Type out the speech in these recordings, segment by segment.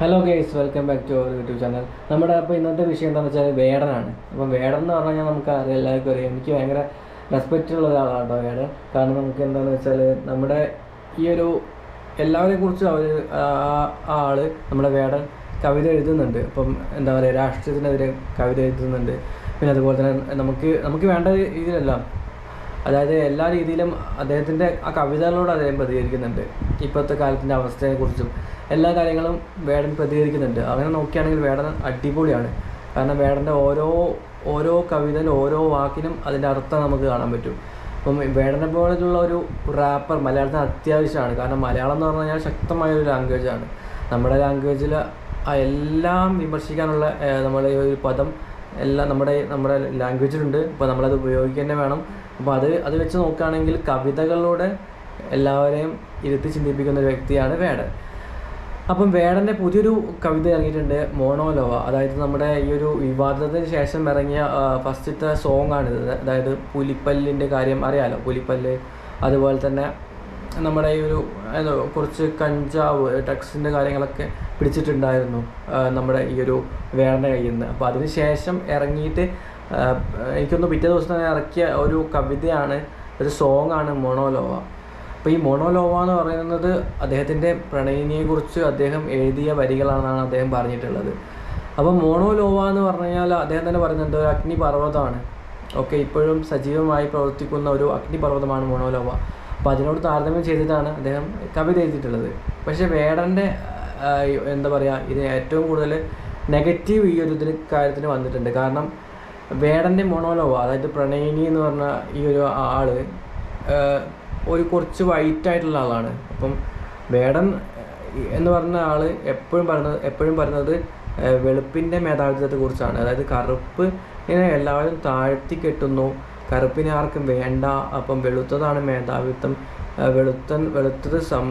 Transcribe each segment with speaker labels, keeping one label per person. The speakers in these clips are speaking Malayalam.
Speaker 1: Hello guys welcome back to our YouTube channel നമ്മുടെ അപ്പോൾ ഇന്നത്തെ വിഷയം എന്താണെന്ന് വെച്ചാൽ വേടനാണ്. അപ്പം വേടൻ എന്ന് പറഞ്ഞു കഴിഞ്ഞാൽ നമുക്ക് അറിയാം എല്ലാവർക്കും അറിയാം. എനിക്ക് ഭയങ്കര റെസ്പെക്റ്റ് ഉള്ള ഒരാളാണ് കേട്ടോ വേടൻ. കാരണം നമുക്ക് എന്താണെന്ന് വെച്ചാൽ നമ്മുടെ ഈ ഒരു എല്ലാവരെയും കുറിച്ച് അവർ ആ ആൾ നമ്മുടെ വേടൻ കവിത എഴുതുന്നുണ്ട്. അപ്പം എന്താ പറയുക രാഷ്ട്രീയത്തിനെതിരെ കവിത എഴുതുന്നുണ്ട്. പിന്നെ അതുപോലെ തന്നെ നമുക്ക് നമുക്ക് വേണ്ട രീതിയിലെല്ലാം അതായത് എല്ലാ രീതിയിലും അദ്ദേഹത്തിന്റെ ആ കവിതകളോട് അദ്ദേഹം പ്രതികരിക്കുന്നുണ്ട്. ഇപ്പോഴത്തെ കാലത്തിന്റെ അവസ്ഥയെക്കുറിച്ചും എല്ലാ കാര്യങ്ങളും വേടൻ പ്രതികരിക്കുന്നുണ്ട്. അങ്ങനെ നോക്കുകയാണെങ്കിൽ വേടൻ അടിപൊളിയാണ്. കാരണം വേടന്റെ ഓരോ ഓരോ കവിതയിലും ഓരോ വാക്കിനും അതിന്റെ അർത്ഥം നമുക്ക് കാണാൻ പറ്റും. അപ്പം വേടനെ പോലുള്ള ഒരു റാപ്പർ മലയാളത്തിന് അത്യാവശ്യമാണ്. കാരണം മലയാളം എന്ന് പറഞ്ഞു കഴിഞ്ഞാൽ ശക്തമായ ഒരു ലാംഗ്വേജാണ് നമ്മുടെ ലാംഗ്വേജിൽ ആ എല്ലാം വിമർശിക്കാനുള്ള നമ്മൾ ഈ ഒരു പദം എല്ലാം നമ്മുടെ നമ്മുടെ ലാംഗ്വേജിലുണ്ട് അപ്പോൾ നമ്മളത് ഉപയോഗിക്കുക തന്നെ വേണം. അപ്പോൾ അത് അത് വെച്ച് നോക്കുകയാണെങ്കിൽ കവിതകളിലൂടെ എല്ലാവരെയും ഇരുത്തി ചിന്തിപ്പിക്കുന്ന ഒരു വ്യക്തിയാണ് വേടൻ. അപ്പം വേടന്റെ പുതിയൊരു കവിത ഇറങ്ങിയിട്ടുണ്ട് മോണോലോവ. അതായത് നമ്മുടെ ഈ ഒരു വിവാദത്തിന് ശേഷം ഇറങ്ങിയ ഫസ്റ്റത്തെ സോങ്ങാണിത് അതായത് പുലിപ്പല്ലിന്റെ കാര്യം അറിയാലോ? പുലിപ്പല്ല്. അതുപോലെ തന്നെ നമ്മുടെ ഈ ഒരു കുറച്ച് കഞ്ചാവ് ഡ്രഗ്സിന്റെ കാര്യങ്ങളൊക്കെ പിടിച്ചിട്ടുണ്ടായിരുന്നു നമ്മുടെ ഈ ഒരു വേടന്റെ കയ്യിൽ നിന്ന്. അപ്പോൾ അതിന് ശേഷം ഇറങ്ങിയിട്ട് എനിക്കൊന്ന് പിറ്റേ ദിവസം തന്നെ ഇറക്കിയ ഒരു കവിതയാണ് ഒരു സോങ് ആണ് മൊണോലോവ. അപ്പോൾ ഈ മൊണോലോവ എന്ന് പറയുന്നത് അദ്ദേഹത്തിന്റെ പ്രണയിനിയെക്കുറിച്ച് അദ്ദേഹം എഴുതിയ വരികളാണെന്നാണ് അദ്ദേഹം പറഞ്ഞിട്ടുള്ളത്. അപ്പോൾ മോണോലോവ എന്ന് പറഞ്ഞു കഴിഞ്ഞാൽ അദ്ദേഹം തന്നെ പറയുന്നുണ്ട് ഒരു അഗ്നിപർവതമാണ്. ഓക്കെ ഇപ്പോഴും സജീവമായി പ്രവർത്തിക്കുന്ന ഒരു അഗ്നിപർവതമാണ് മോണോലോവ. അപ്പോൾ അതിനോട് താരതമ്യം ചെയ്തിട്ടാണ് അദ്ദേഹം കവിത എഴുതിയിട്ടുള്ളത്. പക്ഷേ വേടന്റെ എന്താ പറയുക ഇത് ഏറ്റവും കൂടുതൽ നെഗറ്റീവ് ഈ ഒരു ഇതിന് കാര്യത്തിന് വന്നിട്ടുണ്ട്. കാരണം വേടന്റെ മോണോലോവ അതായത് പ്രണയിനി എന്ന് പറഞ്ഞ ഈ ഒരു ആൾ ഒരു കുറച്ച് വൈറ്റ് ആയിട്ടുള്ള ആളാണ്. അപ്പം വേടൻ എന്ന് പറഞ്ഞ ആൾ എപ്പോഴും പറയുന്നത് എപ്പോഴും പറയുന്നത് വെളുപ്പിന്റെ മേധാവിത്വത്തെക്കുറിച്ചാണ്. അതായത് കറുപ്പ് ഇങ്ങനെ എല്ലാവരും താഴ്ത്തി കെട്ടുന്നു കറുപ്പിനെ ആർക്കും വേണ്ട അപ്പം വെളുത്തതാണ് മേധാവിത്വം. വെളുത്തൻ വെളുത്തത് സം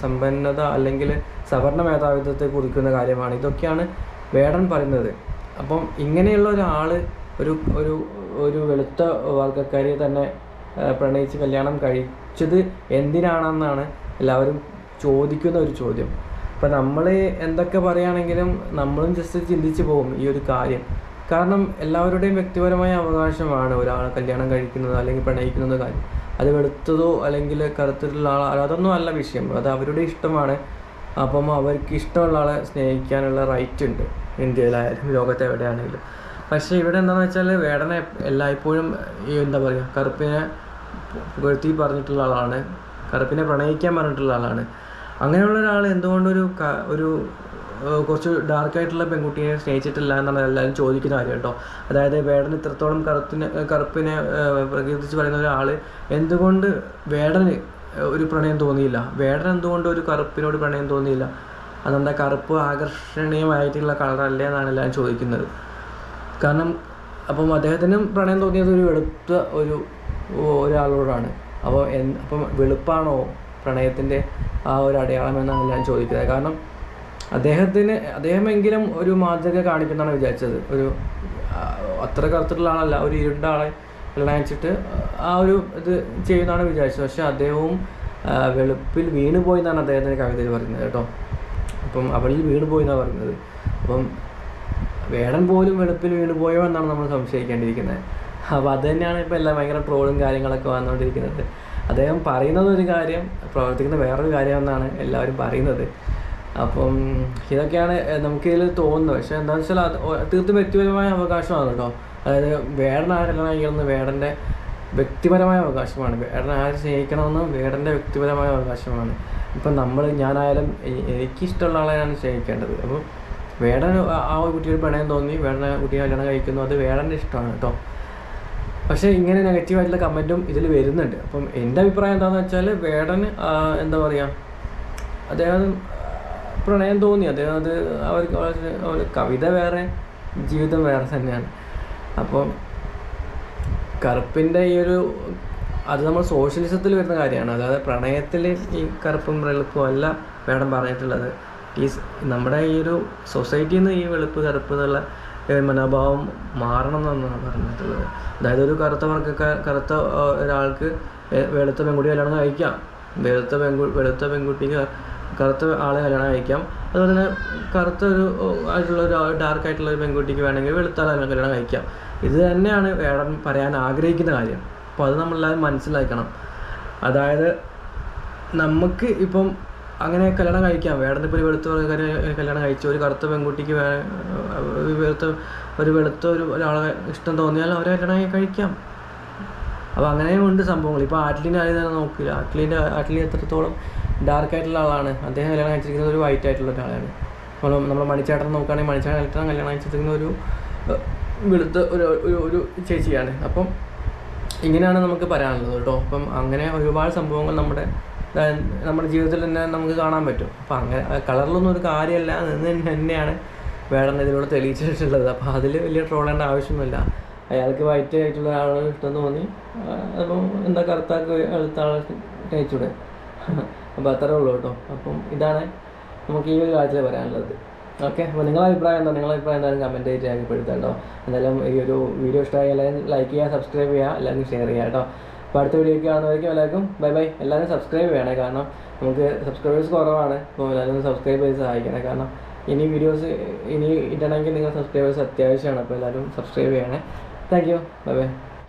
Speaker 1: സമ്പന്നത അല്ലെങ്കിൽ സവർണ മേധാവിത്വത്തെ കുറിക്കുന്ന കാര്യമാണ്. ഇതൊക്കെയാണ് വേടൻ പറയുന്നത്. അപ്പം ഇങ്ങനെയുള്ള ഒരാൾ ഒരു ഒരു ഒരു വെളുത്ത വർഗക്കാരിയെ തന്നെ പ്രണയിച്ച് കല്യാണം കഴിച്ചത് എന്തിനാണെന്നാണ് എല്ലാവരും ചോദിക്കുന്ന ഒരു ചോദ്യം. അപ്പം നമ്മൾ എന്തൊക്കെ പറയുകയാണെങ്കിലും നമ്മളും ജസ്റ്റ് ചിന്തിച്ച് പോകും ഈ ഒരു കാര്യം. കാരണം എല്ലാവരുടെയും വ്യക്തിപരമായ അവകാശമാണ് ഒരാളെ കല്യാണം കഴിക്കുന്നത് അല്ലെങ്കിൽ പ്രണയിക്കുന്നത് കാര്യം. അത് വെളുത്തതോ അല്ലെങ്കിൽ കറുത്തിട്ടുള്ള ആൾ അതൊന്നും അല്ല വിഷയം. അത് അവരുടെ ഇഷ്ടമാണ്. അപ്പം അവർക്ക് ഇഷ്ടമുള്ള ആളെ സ്നേഹിക്കാനുള്ള റൈറ്റ് ഉണ്ട് ഇന്ത്യയിലായാലും ലോകത്ത് എവിടെയാണെങ്കിലും. പക്ഷേ ഇവിടെ എന്താണെന്ന് വെച്ചാൽ വേടനെ എല്ലായ്പ്പോഴും ഈ എന്താ പറയുക കറുപ്പിനെ പുകഴ്ത്തി പറഞ്ഞിട്ടുള്ള ആളാണ്. കറുപ്പിനെ പ്രണയിക്കാൻ പറഞ്ഞിട്ടുള്ള ആളാണ്. അങ്ങനെയുള്ള ഒരാൾ എന്തുകൊണ്ടൊരു ഒരു കുറച്ച് ഡാർക്ക് ആയിട്ടുള്ള പെൺകുട്ടിയെ സ്നേഹിച്ചിട്ടില്ല എന്നാണ് എല്ലാവരും ചോദിക്കുന്ന കാര്യം കേട്ടോ. അതായത് വേടൻ ഇത്രത്തോളം കറുപ്പിനെ കറുപ്പിനെ പ്രകീർത്തിച്ച് പറയുന്ന ഒരാൾ എന്തുകൊണ്ട് വേടന് ഒരു പ്രണയം തോന്നിയില്ല? വേടൻ എന്തുകൊണ്ട് ഒരു കറുപ്പിനോട് പ്രണയം തോന്നിയില്ല? അതെന്താ കറുപ്പ് ആകർഷണീയമായിട്ടുള്ള കളറല്ലേ എന്നാണ് എല്ലാവരും ചോദിക്കുന്നത്. കാരണം അപ്പം അദ്ദേഹത്തിനും പ്രണയം തോന്നിയത് ഒരു വെളുത്ത ഒരു ഒരാളോടാണ്. അപ്പോൾ എൻ അപ്പം വെളുപ്പാണോ പ്രണയത്തിന്റെ ആ ഒരു അടയാളം എന്നാണ് എല്ലാവരും ചോദിക്കുന്നത്. കാരണം അദ്ദേഹത്തിന് അദ്ദേഹമെങ്കിലും ഒരു മാതൃക കാണിക്കുന്നതാണ് വിചാരിച്ചത്. ഒരു അത്ര കറുത്തിട്ടുള്ള ആളല്ല ഒരു ഇരുണ്ട ആളെ വെള്ളയച്ചിട്ട് ആ ഒരു ഇത് ചെയ്യുന്നതാണ് വിചാരിച്ചത്. പക്ഷെ അദ്ദേഹവും വെളുപ്പിൽ വീണുപോയി എന്നാണ് അദ്ദേഹത്തിന്റെ കവിതയിൽ പറയുന്നത് കേട്ടോ. അപ്പം അവളിൽ വീണുപോയി എന്നാണ് പറയുന്നത്. അപ്പം വേടൻ പോലും വെളുപ്പിൽ വീണുപോയോ എന്നാണ് നമ്മൾ സംശയിക്കേണ്ടിയിരിക്കുന്നത്. അപ്പോൾ അത് തന്നെയാണ് ഇപ്പോൾ എല്ലാം ഭയങ്കര ട്രോളും കാര്യങ്ങളൊക്കെ വന്നുകൊണ്ടിരിക്കുന്നത്. അദ്ദേഹം പറയുന്നത് ഒരു കാര്യം പ്രവർത്തിക്കുന്ന വേറൊരു കാര്യം എന്നാണ് എല്ലാവരും പറയുന്നത്. അപ്പം ഇതൊക്കെയാണ് നമുക്ക് ഇതിൽ തോന്നുന്നത്. പക്ഷെ എന്താണെന്ന് വെച്ചാൽ അത് തീർത്തും വ്യക്തിപരമായ അവകാശമാണ് കേട്ടോ. അതായത് വേടൻ ആരെല്ലാം കഴിക്കുന്നത് വേടന്റെ വ്യക്തിപരമായ അവകാശമാണ്. വേടൻ ആരെ സ്നേഹിക്കണമെന്ന് വേടന്റെ വ്യക്തിപരമായ അവകാശമാണ്. ഇപ്പം നമ്മൾ ഞാനായാലും എനിക്കിഷ്ടമുള്ള ആളെയാണ് സ്നേഹിക്കേണ്ടത്. അപ്പം വേടൻ ആ- ഒരു കുട്ടിയുടെ പ്രണയം തോന്നി വേടൻ ആ കുട്ടിയെ കല്യാണം കഴിക്കുന്നു അത് വേടന്റെ ഇഷ്ടമാണ് കേട്ടോ. പക്ഷേ ഇങ്ങനെ നെഗറ്റീവായിട്ടുള്ള കമന്റും ഇതിൽ വരുന്നുണ്ട്. അപ്പം എന്റെ അഭിപ്രായം എന്താണെന്ന് വെച്ചാൽ വേടൻ എന്താ പറയുക അദ്ദേഹം പ്രണയം തോന്നി. അദ്ദേഹം അത് അവർക്ക് വളരെ കവിത വേറെ ജീവിതം വേറെ തന്നെയാണ്. അപ്പം കറുപ്പിന്റെ ഈ ഒരു അത് നമ്മൾ സോഷ്യലിസത്തിൽ വരുന്ന കാര്യമാണ്. അതായത് പ്രണയത്തിൽ ഈ കറുപ്പും വെളുപ്പും അല്ല വേണം പറഞ്ഞിട്ടുള്ളത്. ഈ നമ്മുടെ ഈ ഒരു സൊസൈറ്റിയിൽ നിന്ന് ഈ വെളുപ്പ് കറുപ്പ് എന്നുള്ള മനോഭാവം മാറണം എന്നാണ് പറഞ്ഞിട്ടുള്ളത്. അതായത് ഒരു കറുത്ത വർഗക്കാർ കറുത്ത ഒരാൾക്ക് വെളുത്ത പെൺകുട്ടി കല്യാണം കഴിക്കാം. വെളുത്ത പെൺകു വെളുത്ത പെൺകുട്ടിക്ക് കറുത്ത ആളെ കല്യാണം കഴിക്കാം. അതുപോലെ തന്നെ കറുത്ത ഒരു ആയിട്ടുള്ള ഒരു ഡാർക്ക് ആയിട്ടുള്ള ഒരു പെൺകുട്ടിക്ക് വേണമെങ്കിൽ വെളുത്താലും കല്യാണം കഴിക്കാം. ഇത് തന്നെയാണ് വേടൻ പറയാൻ ആഗ്രഹിക്കുന്ന കാര്യം. അപ്പോൾ അത് നമ്മളെല്ലാവരും മനസ്സിലാക്കണം. അതായത് നമുക്ക് ഇപ്പം അങ്ങനെ കല്യാണം കഴിക്കാം. വേടന്റെ ഇപ്പോൾ ഒരു വെളുത്ത കല്യാണം കഴിച്ചു ഒരു കറുത്ത പെൺകുട്ടിക്ക് വേ ഒരു വെളുത്ത ഒരു വെളുത്ത ഒരു ഒരാളെ ഇഷ്ടം തോന്നിയാൽ അവരെ കല്യാണം കഴിക്കാം. അപ്പോൾ അങ്ങനെയും ഉണ്ട് സംഭവങ്ങൾ. ഇപ്പോൾ ആറ്റ്ലിന്റെ ആദ്യം തന്നെ നോക്കില്ല ആറ്റ്ലിന്റെ ആറ്റ്ലി എത്രത്തോളം ഡാർക്ക് ആയിട്ടുള്ള ആളാണ്. അദ്ദേഹം കല്യാണം കഴിച്ചിരിക്കുന്നത് ഒരു വൈറ്റ് ആയിട്ടുള്ള ഒരാളാണ്. നമ്മൾ നമ്മൾ മണിച്ചേട്ടൻ നോക്കുകയാണെങ്കിൽ മണിച്ചേട്ടൻ കല്യാണം കഴിച്ചിരിക്കുന്ന ഒരു വെളുത്ത ഒരു ഒരു ചേച്ചിയാണ്. അപ്പം ഇങ്ങനെയാണ് നമുക്ക് പറയാനുള്ളത് കേട്ടോ. അപ്പം അങ്ങനെ ഒരുപാട് സംഭവങ്ങൾ നമ്മുടെ നമ്മുടെ ജീവിതത്തിൽ തന്നെ നമുക്ക് കാണാൻ പറ്റും. അപ്പം അങ്ങനെ കളറിലൊന്നും ഒരു കാര്യമല്ല. എന്ന് തന്നെയാണ് വേടൻ ഇതിലൂടെ തെളിയിച്ചിട്ടുള്ളത്. അപ്പോൾ അതിൽ വലിയ ട്രോളേണ്ട ആവശ്യമൊന്നുമില്ല. അയാൾക്ക് വൈറ്റ് ആയിട്ടുള്ള ഒരാളെ ഇഷ്ടം തോന്നി. അപ്പം എന്താ കറുത്താക്ക് അടുത്ത ആളെ കഴിച്ചൂടെ അപ്പോൾ അത്രേ ഉള്ളൂ കേട്ടോ. അപ്പം ഇതാണ് നമുക്ക് ഈ ഒരു കാഴ്ചയിൽ പറയാനുള്ളത്. ഓക്കെ അപ്പോൾ നിങ്ങളുടെ അഭിപ്രായം എന്താ? നിങ്ങളുടെ അഭിപ്രായം എന്തായാലും കമന്റ് ചെയ്ത് രേഖപ്പെടുത്താം കേട്ടോ. എന്തായാലും ഈ ഒരു വീഡിയോ ഇഷ്ടമായി എല്ലാവരും ലൈക്ക് ചെയ്യുക സബ്സ്ക്രൈബ് ചെയ്യുക എല്ലാവരും ഷെയർ ചെയ്യുക കേട്ടോ. അപ്പോൾ അടുത്ത വീഡിയോ കാണുന്നതായിരിക്കും എല്ലാവർക്കും ബൈ ബൈ എല്ലാവരും സബ്സ്ക്രൈബ് ചെയ്യണേ കാരണം നമുക്ക് സബ്സ്ക്രൈബേഴ്സ് കുറവാണ്. അപ്പോൾ എല്ലാവരും സബ്സ്ക്രൈബ് ചെയ്ത് സഹായിക്കണേ കാരണം ഇനി വീഡിയോസ് ഇനി ഇടണമെങ്കിൽ നിങ്ങൾ സബ്സ്ക്രൈബേഴ്സ് അത്യാവശ്യമാണ്. അപ്പോൾ എല്ലാവരും സബ്സ്ക്രൈബ് ചെയ്യണേ. Thank you bye bye